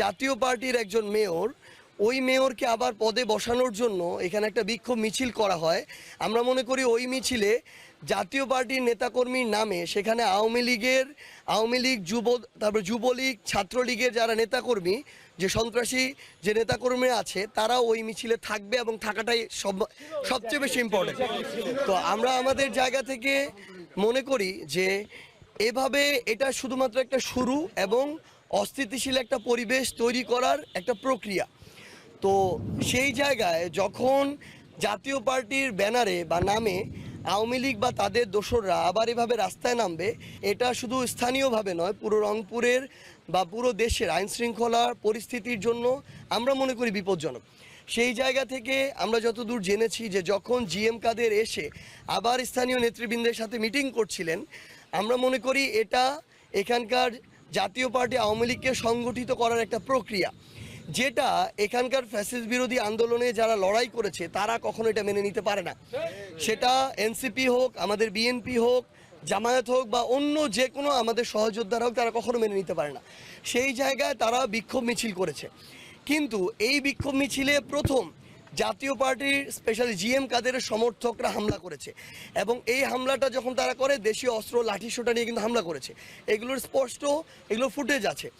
জাতীয় পার্টির একজন মেয়র, ওই মেয়রকে আবার পদে বসানোর জন্য এখানে একটা বিক্ষোভ মিছিল করা হয়। আমরা মনে করি ওই মিছিলে জাতীয় পার্টির নেতাকর্মীর নামে সেখানে আওয়ামী লীগের, আওয়ামী লীগ যুব, তারপর যুবলীগ, ছাত্রলীগের যারা নেতাকর্মী, যে সন্ত্রাসী যে নেতাকর্মীরা আছে তারা ওই মিছিলে থাকবে এবং থাকাটাই সব, সবচেয়ে বেশি ইম্পর্টেন্ট তো আমরা আমাদের জায়গা থেকে মনে করি যে এভাবে এটা শুধুমাত্র একটা শুরু এবং অস্থিতিশীল একটা পরিবেশ তৈরি করার একটা প্রক্রিয়া। তো সেই জায়গায় যখন জাতীয় পার্টির ব্যানারে বা নামে আওয়ামী লীগ বা তাদের দোসররা আবার এভাবে রাস্তায় নামবে, এটা শুধু স্থানীয়ভাবে নয়, পুরো রংপুরের বা পুরো দেশের আইন শৃঙ্খলার পরিস্থিতির জন্য আমরা মনে করি বিপজ্জনক। সেই জায়গা থেকে আমরা যতদূর জেনেছি যে যখন জিএম কাদের এসে আবার স্থানীয় নেতৃবৃন্দের সাথে মিটিং করছিলেন, আমরা মনে করি এটা এখানকার জাতীয় পার্টি আওয়ামী লীগকে সংগঠিত করার একটা প্রক্রিয়া, যেটা এখানকার ফ্যাসিস বিরোধী আন্দোলনে যারা লড়াই করেছে, তারা কখনো এটা মেনে নিতে পারে না। সেটা এনসিপি হোক, আমাদের বিএনপি হোক, জামায়াত হোক বা অন্য যে কোনো আমাদের সহযোদ্ধারা হোক, তারা কখনো মেনে নিতে পারে না। সেই জায়গায় তারা বিক্ষোভ মিছিল করেছে। কিন্তু এই বিক্ষোভ মিছিলে প্রথম জাতীয় পার্টির স্পেশালি জিএম কাদের সমর্থকরা হামলা করেছে। এবং এই হামলাটা যখন তারা করে, দেশীয় অস্ত্র, লাঠিসোটা নিয়ে কিন্তু হামলা করেছে। এগুলোর স্পষ্ট এগুলো ফুটেজ আছে।